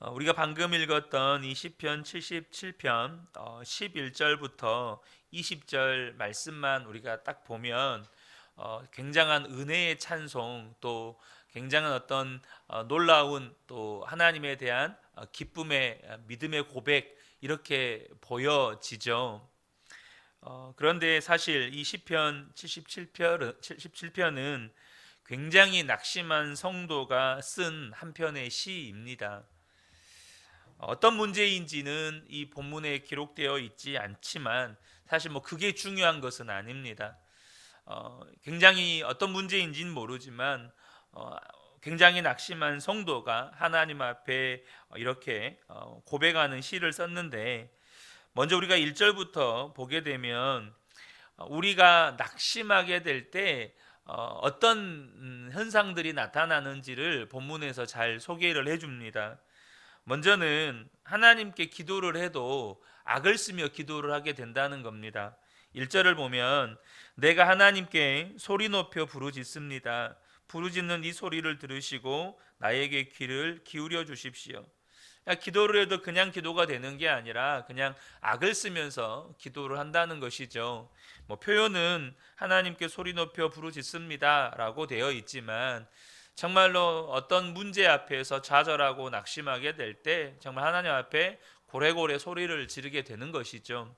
어, 우리가 방금 읽었던 이 시편 77편 어, 11절부터 20절 말씀만 우리가 딱 보면 어, 굉장한 은혜의 찬송 또 굉장한 어떤 어, 놀라운 또 하나님에 대한 어, 기쁨의 어, 믿음의 고백 이렇게 보여지죠. 어, 그런데 사실 이 시편 77편 77편은 굉장히 낙심한 성도가 쓴 한 편의 시입니다. 어떤 문제인지는 이 본문에 기록되어 있지 않지만 사실 뭐 그게 중요한 것은 아닙니다. 어, 굉장히 어떤 문제인지는 모르지만 어, 굉장히 낙심한 성도가 하나님 앞에 이렇게 어, 고백하는 시를 썼는데 먼저 우리가 1절부터 보게 되면 어, 우리가 낙심하게 될 때 어, 어떤 음, 현상들이 나타나는지를 본문에서 잘 소개를 해줍니다. 먼저는 하나님께 기도를 해도 악을 쓰며 기도를 하게 된다는 겁니다. 1절을 보면 내가 하나님께 소리 높여 부르짖습니다. 부르짖는 이 소리를 들으시고 나에게 귀를 기울여 주십시오. 기도를 해도 그냥 기도가 되는 게 아니라 그냥 악을 쓰면서 기도를 한다는 것이죠. 뭐 표현은 하나님께 소리 높여 부르짖습니다라고 되어 있지만 정말로 어떤 문제 앞에서 좌절하고 낙심하게 될 때 정말 하나님 앞에 고래고래 소리를 지르게 되는 것이죠.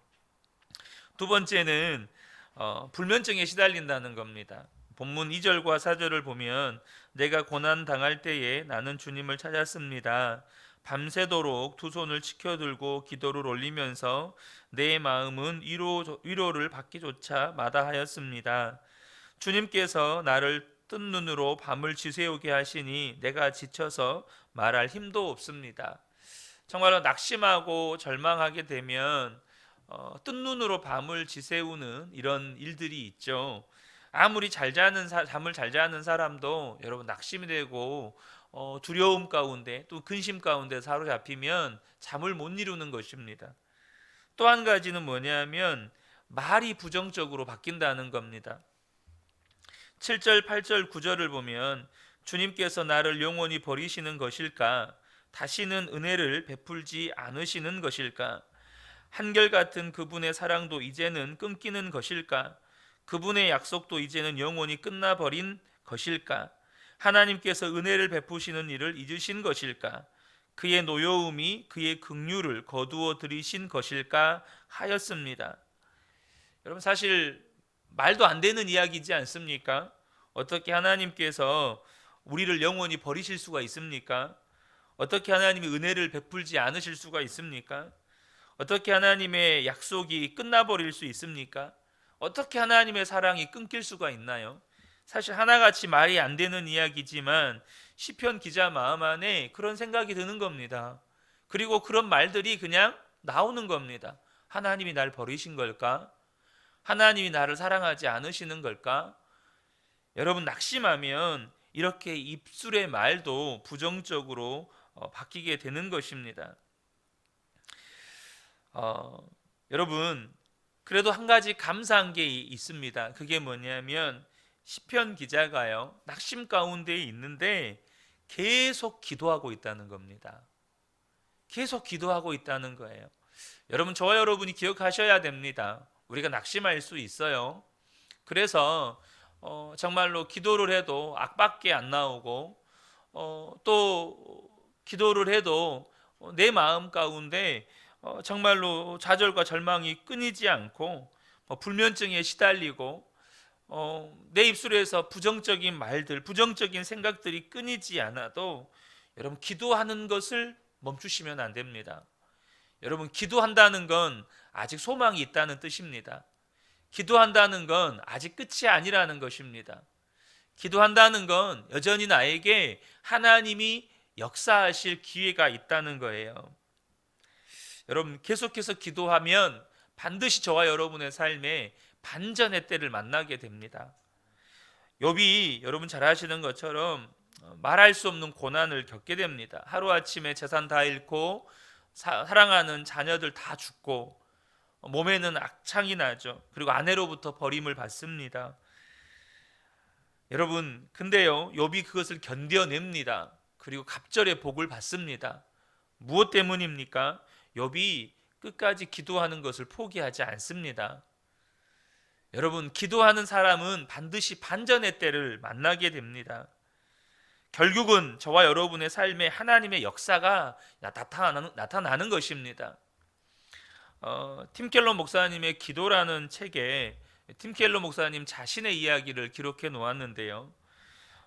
두 번째는 어, 불면증에 시달린다는 겁니다. 본문 2절과 4절을 보면 내가 고난 당할 때에 나는 주님을 찾았습니다. 밤새도록 두 손을 치켜들고 기도를 올리면서 내 마음은 위로, 위로를 받기조차 마다하였습니다. 주님께서 나를 뜬 눈으로 밤을 지새우게 하시니 내가 지쳐서 말할 힘도 없습니다. 정말로 낙심하고 절망하게 되면 어, 뜬 눈으로 밤을 지새우는 이런 일들이 있죠. 아무리 잘 자는 사, 잠을 잘 자는 사람도 여러분 낙심이 되고 어, 두려움 가운데 또 근심 가운데 사로잡히면 잠을 못 이루는 것입니다. 또 한 가지는 뭐냐면 말이 부정적으로 바뀐다는 겁니다. 7절, 8절, 9절을 보면 주님께서 나를 영원히 버리시는 것일까? 다시는 은혜를 베풀지 않으시는 것일까? 한결같은 그분의 사랑도 이제는 끊기는 것일까? 그분의 약속도 이제는 영원히 끝나버린 것일까? 하나님께서 은혜를 베푸시는 일을 잊으신 것일까? 그의 노여움이 그의 긍휼을 거두어 들이신 것일까 하였습니다. 여러분 사실 말도 안 되는 이야기지 않습니까? 어떻게 하나님께서 우리를 영원히 버리실 수가 있습니까? 어떻게 하나님이 은혜를 베풀지 않으실 수가 있습니까? 어떻게 하나님의 약속이 끝나버릴 수 있습니까? 어떻게 하나님의 사랑이 끊길 수가 있나요? 사실 하나같이 말이 안 되는 이야기지만 시편 기자 마음 안에 그런 생각이 드는 겁니다. 그리고 그런 말들이 그냥 나오는 겁니다. 하나님이 날 버리신 걸까? 하나님이 나를 사랑하지 않으시는 걸까? 여러분 낙심하면 이렇게 입술의 말도 부정적으로 어, 바뀌게 되는 것입니다. 어, 여러분 그래도 한 가지 감사한 게 있습니다. 그게 뭐냐면 시편 기자가요 낙심 가운데 있는데 계속 기도하고 있다는 겁니다. 계속 기도하고 있다는 거예요. 여러분 저와 여러분이 기억하셔야 됩니다. 우리가 낙심할 수 있어요. 그래서 어, 정말로 기도를 해도 악밖에 안 나오고 어, 또 기도를 해도 내 마음 가운데 어, 정말로 좌절과 절망이 끊이지 않고 뭐 불면증에 시달리고 어, 내 입술에서 부정적인 말들, 부정적인 생각들이 끊이지 않아도 여러분 기도하는 것을 멈추시면 안 됩니다. 여러분 기도한다는 건 아직 소망이 있다는 뜻입니다. 기도한다는 건 아직 끝이 아니라는 것입니다. 기도한다는 건 여전히 나에게 하나님이 역사하실 기회가 있다는 거예요. 여러분 계속해서 기도하면 반드시 저와 여러분의 삶에 반전의 때를 만나게 됩니다. 욥이 여러분 잘 아시는 것처럼 말할 수 없는 고난을 겪게 됩니다. 하루 아침에 재산 다 잃고 사, 사랑하는 자녀들 다 죽고 몸에는 악창이 나죠. 그리고 아내로부터 버림을 받습니다. 여러분, 근데요, 욥이 그것을 견뎌냅니다. 그리고 갑절의 복을 받습니다. 무엇 때문입니까? 욥이 끝까지 기도하는 것을 포기하지 않습니다. 여러분, 기도하는 사람은 반드시 반전의 때를 만나게 됩니다. 결국은 저와 여러분의 삶에 하나님의 역사가 나타나는, 나타나는 것입니다. 어, 팀켈러 목사님의 기도라는 책에 팀켈러 목사님 자신의 이야기를 기록해 놓았는데요.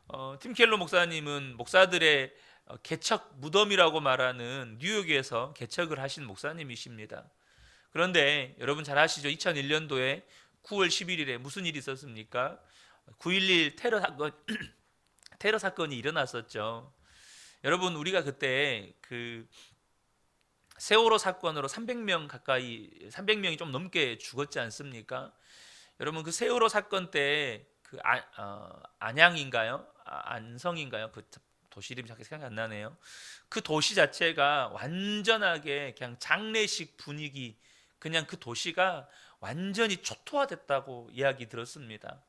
어, 팀켈러 목사님은 목사들의 어, 개척 무덤이라고 말하는 뉴욕에서 개척을 하신 목사님이십니다. 그런데 여러분 잘 아시죠? 2001년도에 9월 11일에 무슨 일이 있었습니까? 9.11 테러 사건 테러 사건이 일어났었죠. 여러분 우리가 그때 그 세월호 사건으로 300명 가까이 300명이 좀 넘게 죽었지 않습니까? 여러분 그 세월호 사건 때그 아, 어, 안양인가요? 아, 안성인가요? 그 도시 이름이 생각이 안 나네요. 그 도시 자체가 완전하게 그냥 장례식 분위기 그냥 그 도시가 완전히 초토화됐다고 이야기 들었습니다.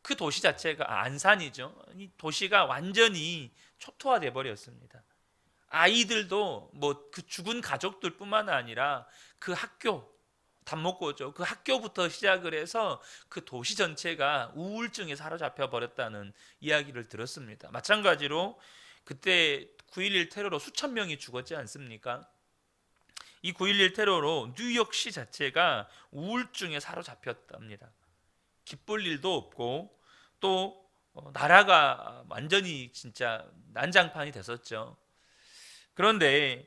그 도시 자체가 아, 안산이죠. 이 도시가 완전히 초토화돼 버렸습니다. 아이들도 뭐 그 죽은 가족들뿐만 아니라 그 학교 답목고죠. 그 학교부터 시작을 해서 그 도시 전체가 우울증에 사로잡혀 버렸다는 이야기를 들었습니다. 마찬가지로 그때 9.11 테러로 수천 명이 죽었지 않습니까? 이 9.11 테러로 뉴욕시 자체가 우울증에 사로잡혔답니다. 기쁠 일도 없고 또 어, 나라가 완전히 진짜 난장판이 됐었죠. 그런데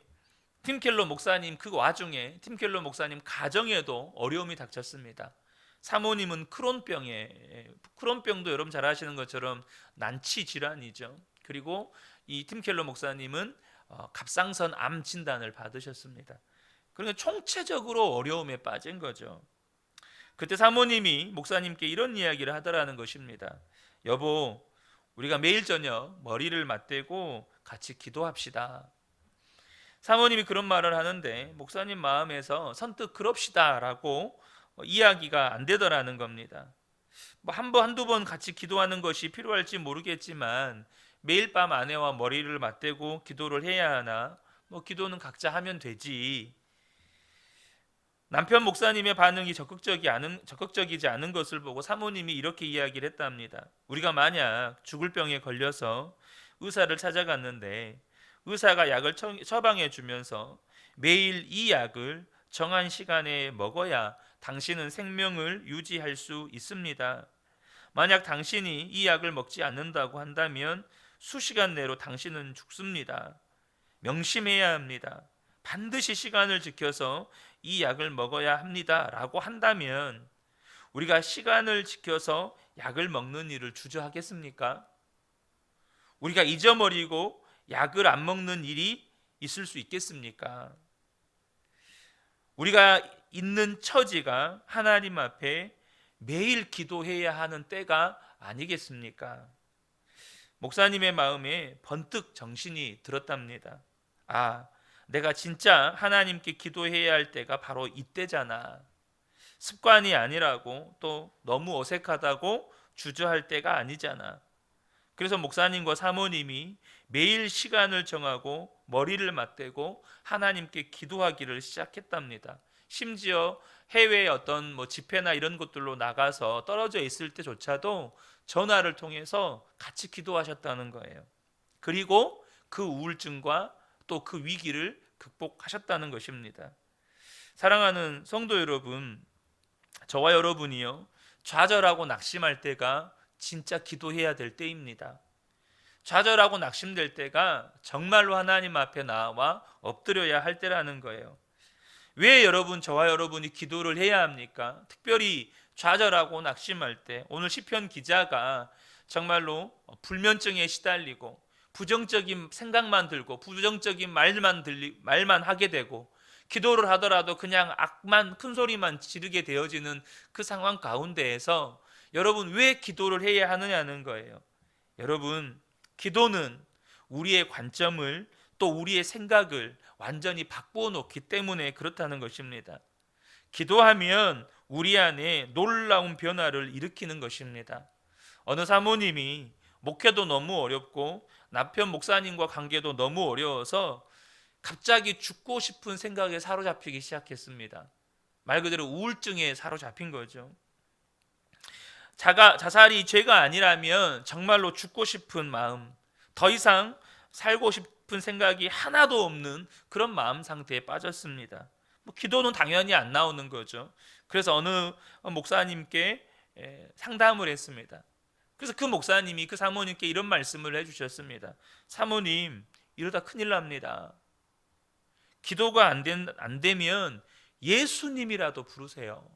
팀 켈러 목사님 그 와중에 팀 켈러 목사님 가정에도 어려움이 닥쳤습니다. 사모님은 크론병에 크론병도 여러분 잘 아시는 것처럼 난치 질환이죠. 그리고 이 팀 켈러 목사님은 어, 갑상선 암 진단을 받으셨습니다. 그러니까 총체적으로 어려움에 빠진 거죠. 그때 사모님이 목사님께 이런 이야기를 하더라는 것입니다. 여보, 우리가 매일 저녁 머리를 맞대고 같이 기도합시다. 사모님이 그런 말을 하는데 목사님 마음에서 선뜻 그럽시다라고 이야기가 안 되더라는 겁니다. 뭐 한 번 한두 번 같이 기도하는 것이 필요할지 모르겠지만 매일 밤 아내와 머리를 맞대고 기도를 해야 하나? 뭐 기도는 각자 하면 되지. 남편 목사님의 반응이 적극적이 않은, 적극적이지 않은 것을 보고 사모님이 이렇게 이야기를 했답니다. 우리가 만약 죽을 병에 걸려서 의사를 찾아갔는데 의사가 약을 처방해 주면서 매일 이 약을 정한 시간에 먹어야 당신은 생명을 유지할 수 있습니다. 만약 당신이 이 약을 먹지 않는다고 한다면 수시간 내로 당신은 죽습니다. 명심해야 합니다. 반드시 시간을 지켜서 이 약을 먹어야 합니다 라고 한다면 우리가 시간을 지켜서 약을 먹는 일을 주저하겠습니까? 우리가 잊어버리고 약을 안 먹는 일이 있을 수 있겠습니까? 우리가 있는 처지가 하나님 앞에 매일 기도해야 하는 때가 아니겠습니까? 목사님의 마음에 번뜩 정신이 들었답니다. 아, 내가 진짜 하나님께 기도해야 할 때가 바로 이때잖아. 습관이 아니라고 또 너무 어색하다고 주저할 때가 아니잖아. 그래서 목사님과 사모님이 매일 시간을 정하고 머리를 맞대고 하나님께 기도하기를 시작했답니다. 심지어 해외 어떤 뭐 집회나 이런 곳들로 나가서 떨어져 있을 때조차도 전화를 통해서 같이 기도하셨다는 거예요. 그리고 그 우울증과 또 그 위기를 극복하셨다는 것입니다. 사랑하는 성도 여러분, 저와 여러분이요. 좌절하고 낙심할 때가 진짜 기도해야 될 때입니다. 좌절하고 낙심될 때가 정말로 하나님 앞에 나와 엎드려야 할 때라는 거예요. 왜 여러분 저와 여러분이 기도를 해야 합니까? 특별히 좌절하고 낙심할 때 오늘 시편 기자가 정말로 불면증에 시달리고 부정적인 생각만 들고 부정적인 말만 들리 말만 하게 되고 기도를 하더라도 그냥 악만 큰 소리만 지르게 되어지는 그 상황 가운데에서 여러분 왜 기도를 해야 하느냐는 거예요. 여러분 기도는 우리의 관점을 또 우리의 생각을 완전히 바꾸어 놓기 때문에 그렇다는 것입니다. 기도하면 우리 안에 놀라운 변화를 일으키는 것입니다. 어느 사모님이 목회도 너무 어렵고 남편 목사님과 관계도 너무 어려워서 갑자기 죽고 싶은 생각에 사로잡히기 시작했습니다. 말 그대로 우울증에 사로잡힌 거죠. 자가, 자살이 죄가 아니라면 정말로 죽고 싶은 마음, 더 이상 살고 싶은 생각이 하나도 없는 그런 마음 상태에 빠졌습니다. 뭐 기도는 당연히 안 나오는 거죠. 그래서 어느 목사님께 에, 상담을 했습니다. 그래서 그 목사님이 그 사모님께 이런 말씀을 해주셨습니다. 사모님 이러다 큰일 납니다. 기도가 안, 된, 안 되면 예수님이라도 부르세요.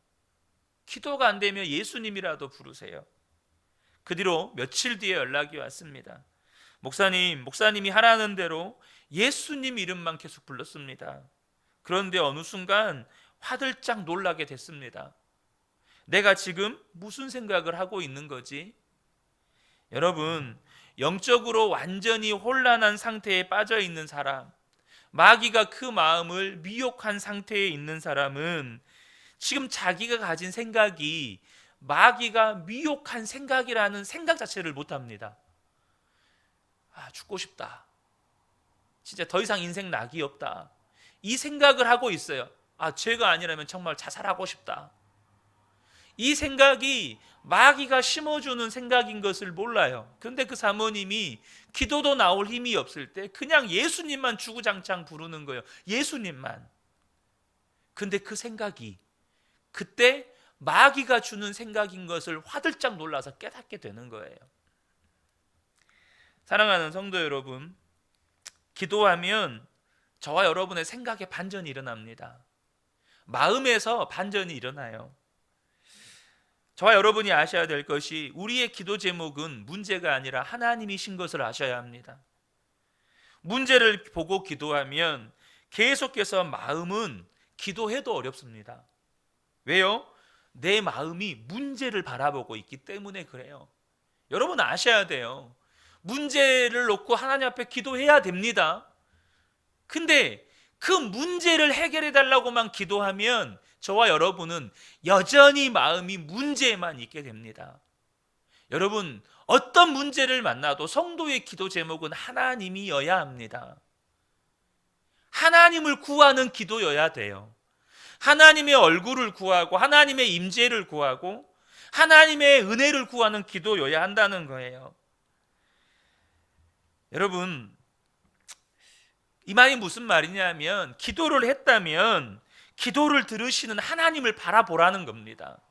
기도가 안 되면 예수님이라도 부르세요. 그 뒤로 며칠 뒤에 연락이 왔습니다. 목사님, 목사님이 하라는 대로 예수님 이름만 계속 불렀습니다. 그런데 어느 순간 화들짝 놀라게 됐습니다. 내가 지금 무슨 생각을 하고 있는 거지? 여러분, 영적으로 완전히 혼란한 상태에 빠져 있는 사람, 마귀가 그 마음을 미혹한 상태에 있는 사람은 지금 자기가 가진 생각이 마귀가 미혹한 생각이라는 생각 자체를 못 합니다. 아, 죽고 싶다. 진짜 더 이상 인생 낙이 없다. 이 생각을 하고 있어요. 아, 죄가 아니라면 정말 자살하고 싶다. 이 생각이 마귀가 심어주는 생각인 것을 몰라요. 그런데 그 사모님이 기도도 나올 힘이 없을 때 그냥 예수님만 주구장창 부르는 거예요. 예수님만. 근데 그 생각이 그때 마귀가 주는 생각인 것을 화들짝 놀라서 깨닫게 되는 거예요. 사랑하는 성도 여러분, 기도하면 저와 여러분의 생각에 반전이 일어납니다. 마음에서 반전이 일어나요. 저와 여러분이 아셔야 될 것이 우리의 기도 제목은 문제가 아니라 하나님이신 것을 아셔야 합니다. 문제를 보고 기도하면 계속해서 마음은 기도해도 어렵습니다. 왜요? 내 마음이 문제를 바라보고 있기 때문에 그래요. 여러분 아셔야 돼요. 문제를 놓고 하나님 앞에 기도해야 됩니다. 근데 그 문제를 해결해 달라고만 기도하면 저와 여러분은 여전히 마음이 문제에만 있게 됩니다. 여러분, 어떤 문제를 만나도 성도의 기도 제목은 하나님이어야 합니다. 하나님을 구하는 기도여야 돼요. 하나님의 얼굴을 구하고 하나님의 임재를 구하고 하나님의 은혜를 구하는 기도여야 한다는 거예요. 여러분, 이 말이 무슨 말이냐면 기도를 했다면 기도를 들으시는 하나님을 바라보라는 겁니다.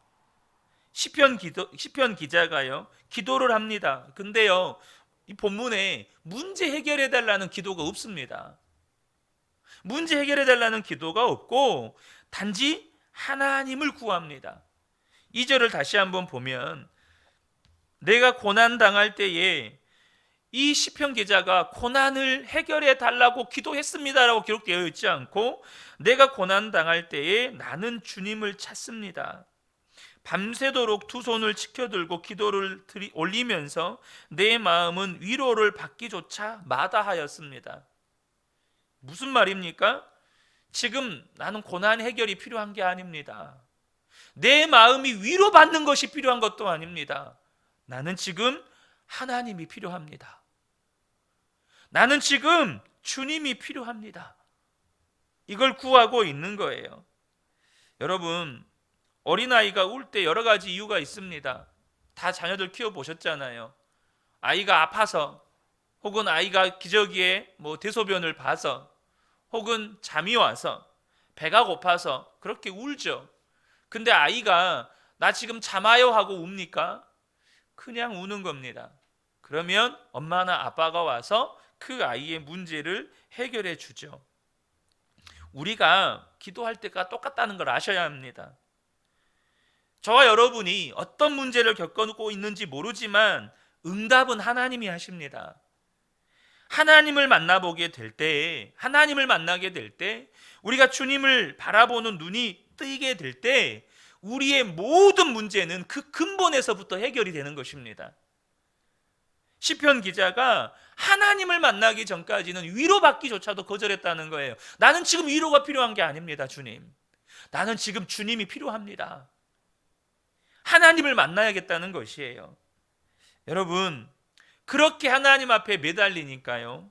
시편 기도 시편 기자가요. 기도를 합니다. 근데요. 이 본문에 문제 해결해 달라는 기도가 없습니다. 문제 해결해 달라는 기도가 없고 단지 하나님을 구합니다. 2절을 다시 한번 보면 내가 고난 당할 때에 이 시편 기자가 고난을 해결해 달라고 기도했습니다라고 기록되어 있지 않고 내가 고난 당할 때에 나는 주님을 찾습니다. 밤새도록 두 손을 치켜들고 기도를 드리, 올리면서 내 마음은 위로를 받기조차 마다하였습니다. 무슨 말입니까? 지금 나는 고난 해결이 필요한 게 아닙니다. 내 마음이 위로받는 것이 필요한 것도 아닙니다. 나는 지금 하나님이 필요합니다. 나는 지금 주님이 필요합니다. 이걸 구하고 있는 거예요. 여러분, 어린아이가 울 때 여러 가지 이유가 있습니다. 다 자녀들 키워 보셨잖아요. 아이가 아파서 혹은 아이가 기저귀에 뭐 대소변을 봐서 혹은 잠이 와서 배가 고파서 그렇게 울죠. 근데 아이가 나 지금 잠아요 하고 웁니까? 그냥 우는 겁니다. 그러면 엄마나 아빠가 와서 그 아이의 문제를 해결해 주죠. 우리가 기도할 때가 똑같다는 걸 아셔야 합니다. 저와 여러분이 어떤 문제를 겪고 있는지 모르지만 응답은 하나님이 하십니다. 하나님을 만나보게 될 때, 하나님을 만나게 될 때, 우리가 주님을 바라보는 눈이 뜨이게 될 때, 우리의 모든 문제는 그 근본에서부터 해결이 되는 것입니다. 시편 기자가 하나님을 만나기 전까지는 위로받기조차도 거절했다는 거예요. 나는 지금 위로가 필요한 게 아닙니다, 주님. 나는 지금 주님이 필요합니다. 하나님을 만나야겠다는 것이에요. 여러분, 그렇게 하나님 앞에 매달리니까요.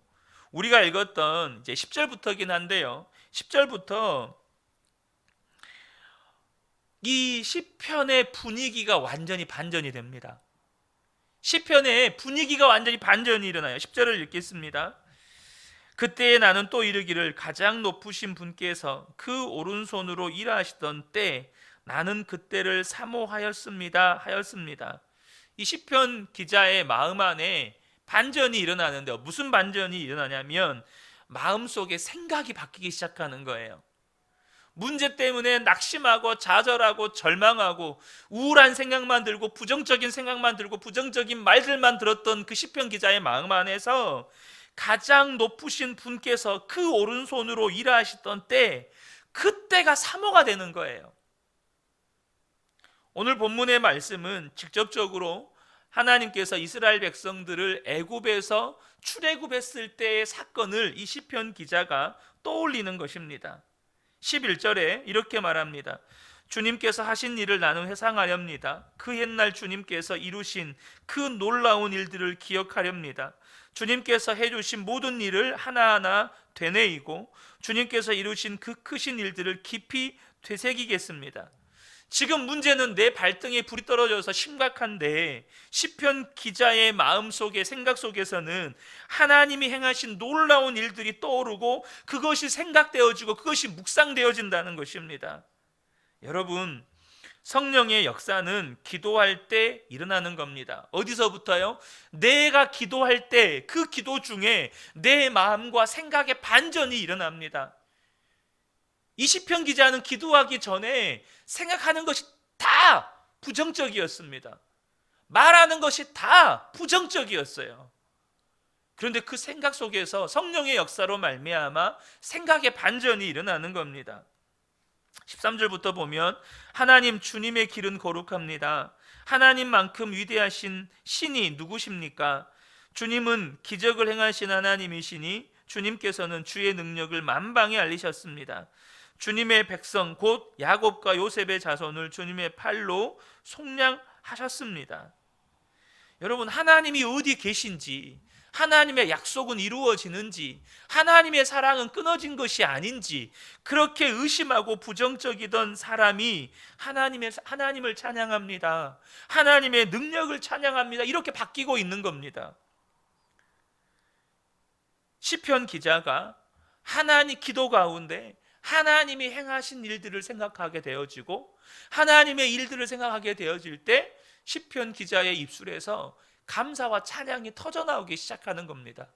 우리가 읽었던 이제 10절부터긴 한데요. 10절부터 이 시편의 분위기가 완전히 반전이 됩니다. 시편의 분위기가 완전히 반전이 일어나요. 10절을 읽겠습니다. 그때에 나는 또 이르기를 가장 높으신 분께서 그 오른손으로 일하시던 때 나는 그때를 사모하였습니다 하였습니다. 이 시편 기자의 마음 안에 반전이 일어나는데요. 무슨 반전이 일어나냐면 마음속에 생각이 바뀌기 시작하는 거예요. 문제 때문에 낙심하고 좌절하고 절망하고 우울한 생각만 들고 부정적인 생각만 들고 부정적인 말들만 들었던 그 시편 기자의 마음 안에서 가장 높으신 분께서 그 오른손으로 일하시던 때 그때가 사모가 되는 거예요. 오늘 본문의 말씀은 직접적으로 하나님께서 이스라엘 백성들을 애굽에서 출애굽했을 때의 사건을 이 시편 기자가 떠올리는 것입니다. 11절에 이렇게 말합니다. 주님께서 하신 일을 나는 회상하렵니다. 그 옛날 주님께서 이루신 그 놀라운 일들을 기억하렵니다. 주님께서 해주신 모든 일을 하나하나 되뇌이고 주님께서 이루신 그 크신 일들을 깊이 되새기겠습니다. 지금 문제는 내 발등에 불이 떨어져서 심각한데 시편 기자의 마음 속에 생각 속에서는 하나님이 행하신 놀라운 일들이 떠오르고 그것이 생각되어지고 그것이 묵상되어진다는 것입니다. 여러분 성령의 역사는 기도할 때 일어나는 겁니다. 어디서부터요? 내가 기도할 때 그 기도 중에 내 마음과 생각의 반전이 일어납니다. 이 시편 기자는 기도하기 전에 생각하는 것이 다 부정적이었습니다. 말하는 것이 다 부정적이었어요. 그런데 그 생각 속에서 성령의 역사로 말미암아 생각의 반전이 일어나는 겁니다. 13절부터 보면 하나님 주님의 길은 거룩합니다. 하나님만큼 위대하신 신이 누구십니까? 주님은 기적을 행하신 하나님이시니 주님께서는 주의 능력을 만방에 알리셨습니다. 주님의 백성 곧 야곱과 요셉의 자손을 주님의 팔로 속량하셨습니다. 여러분 하나님이 어디 계신지 하나님의 약속은 이루어지는지 하나님의 사랑은 끊어진 것이 아닌지 그렇게 의심하고 부정적이던 사람이 하나님의 하나님을 찬양합니다. 하나님의 능력을 찬양합니다. 이렇게 바뀌고 있는 겁니다. 시편 기자가 하나님 기도 가운데 하나님이 행하신 일들을 생각하게 되어지고 하나님의 일들을 생각하게 되어질 때 시편 기자의 입술에서 감사와 찬양이 터져 나오기 시작하는 겁니다.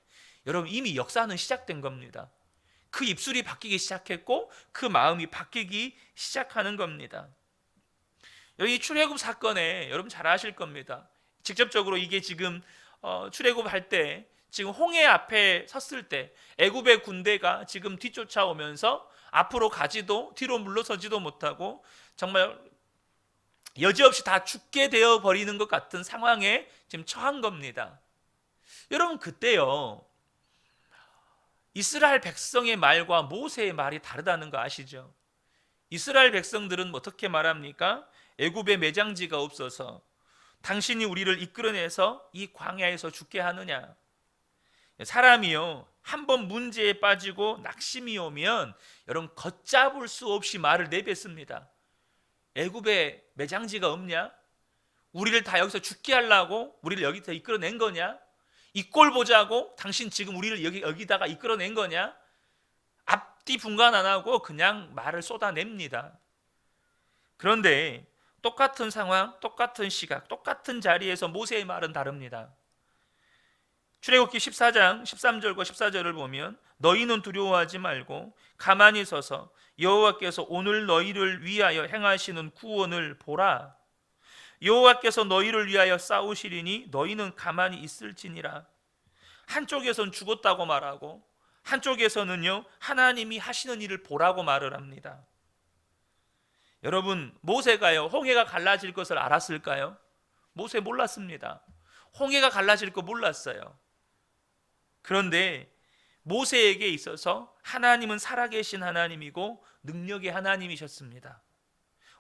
여러분 이미 역사는 시작된 겁니다. 그 입술이 바뀌기 시작했고 그 마음이 바뀌기 시작하는 겁니다. 여기 출애굽 사건에 여러분 잘 아실 겁니다. 직접적으로 이게 지금 어, 출애굽 할때 지금 홍해 앞에 섰을 때 애굽의 군대가 지금 뒤쫓아오면서 앞으로 가지도 뒤로 물러서지도 못하고 정말 여지없이 다 죽게 되어 버리는 것 같은 상황에 지금 처한 겁니다. 여러분 그때요. 이스라엘 백성의 말과 모세의 말이 다르다는 거 아시죠? 이스라엘 백성들은 어떻게 말합니까? 애굽에 매장지가 없어서 당신이 우리를 이끌어내서 이 광야에서 죽게 하느냐? 사람이요. 한 번 문제에 빠지고 낙심이 오면 여러분 걷잡을 수 없이 말을 내뱉습니다. 애굽에 매장지가 없냐? 우리를 다 여기서 죽게 하려고 우리를 여기서 이끌어낸 거냐? 이 꼴 보자고 당신 지금 우리를 여기 여기다가 이끌어낸 거냐? 앞뒤 분간 안 하고 그냥 말을 쏟아냅니다. 그런데 똑같은 상황, 똑같은 시각, 똑같은 자리에서 모세의 말은 다릅니다. 출애굽기 14장 13절과 14절을 보면 너희는 두려워하지 말고 가만히 서서 여호와께서 오늘 너희를 위하여 행하시는 구원을 보라. 여호와께서 너희를 위하여 싸우시리니 너희는 가만히 있을지니라. 한쪽에선 죽었다고 말하고 한쪽에서는요 하나님이 하시는 일을 보라고 말을 합니다. 여러분 모세가요 홍해가 갈라질 것을 알았을까요? 모세 몰랐습니다. 홍해가 갈라질 거 몰랐어요. 그런데 모세에게 있어서 하나님은 살아계신 하나님이고 능력의 하나님이셨습니다.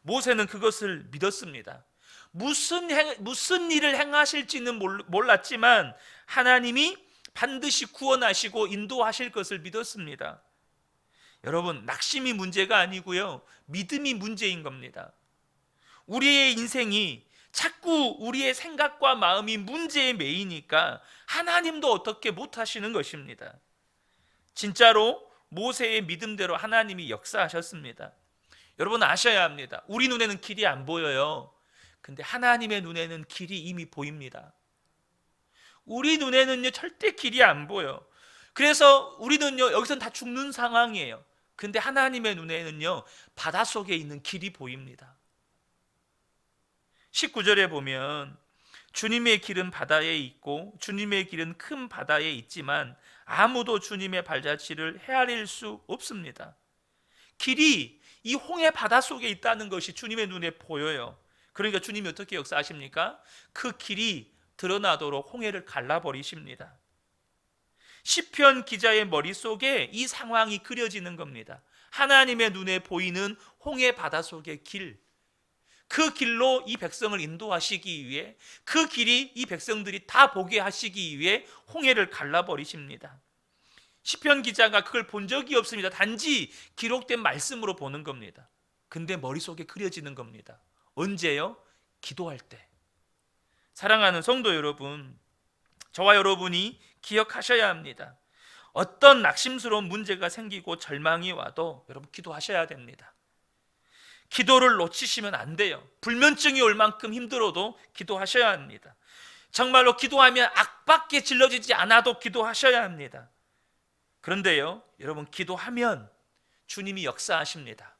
모세는 그것을 믿었습니다. 무슨 행, 무슨 일을 행하실지는 몰랐지만 하나님이 반드시 구원하시고 인도하실 것을 믿었습니다. 여러분, 낙심이 문제가 아니고요. 믿음이 문제인 겁니다. 우리의 인생이 자꾸 우리의 생각과 마음이 문제에 매이니까 하나님도 어떻게 못 하시는 것입니다. 진짜로 모세의 믿음대로 하나님이 역사하셨습니다. 여러분 아셔야 합니다. 우리 눈에는 길이 안 보여요. 근데 하나님의 눈에는 길이 이미 보입니다. 우리 눈에는요 절대 길이 안 보여. 그래서 우리는요 여기선 다 죽는 상황이에요. 근데 하나님의 눈에는요 바다 속에 있는 길이 보입니다. 19절에 보면 주님의 길은 바다에 있고 주님의 길은 큰 바다에 있지만 아무도 주님의 발자취를 헤아릴 수 없습니다. 길이 이 홍해 바다 속에 있다는 것이 주님의 눈에 보여요. 그러니까 주님이 어떻게 역사하십니까? 그 길이 드러나도록 홍해를 갈라버리십니다. 시편 기자의 머릿속에 이 상황이 그려지는 겁니다. 하나님의 눈에 보이는 홍해 바다 속의 길. 그 길로 이 백성을 인도하시기 위해 그 길이 이 백성들이 다 보게 하시기 위해 홍해를 갈라버리십니다. 시편 기자가 그걸 본 적이 없습니다. 단지 기록된 말씀으로 보는 겁니다. 근데 머릿속에 그려지는 겁니다. 언제요? 기도할 때. 사랑하는 성도 여러분, 저와 여러분이 기억하셔야 합니다. 어떤 낙심스러운 문제가 생기고 절망이 와도 여러분 기도하셔야 됩니다. 기도를 놓치시면 안 돼요. 불면증이 올 만큼 힘들어도 기도하셔야 합니다. 정말로 기도하면 악밖에 질러지지 않아도 기도하셔야 합니다. 그런데요, 여러분 기도하면 주님이 역사하십니다.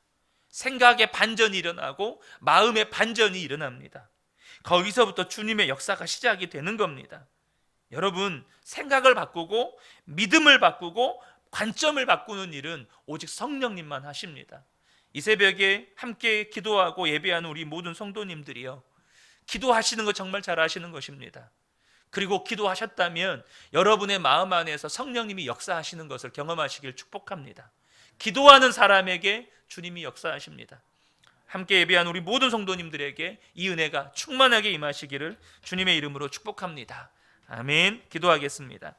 생각의 반전이 일어나고 마음의 반전이 일어납니다. 거기서부터 주님의 역사가 시작이 되는 겁니다. 여러분 생각을 바꾸고 믿음을 바꾸고 관점을 바꾸는 일은 오직 성령님만 하십니다. 이 새벽에 함께 기도하고 예배하는 우리 모든 성도님들이요. 기도하시는 거 정말 잘 하시는 것입니다. 그리고 기도하셨다면 여러분의 마음 안에서 성령님이 역사하시는 것을 경험하시길 축복합니다. 기도하는 사람에게 주님이 역사하십니다. 함께 예배한 우리 모든 성도님들에게 이 은혜가 충만하게 임하시기를 주님의 이름으로 축복합니다. 아멘. 기도하겠습니다.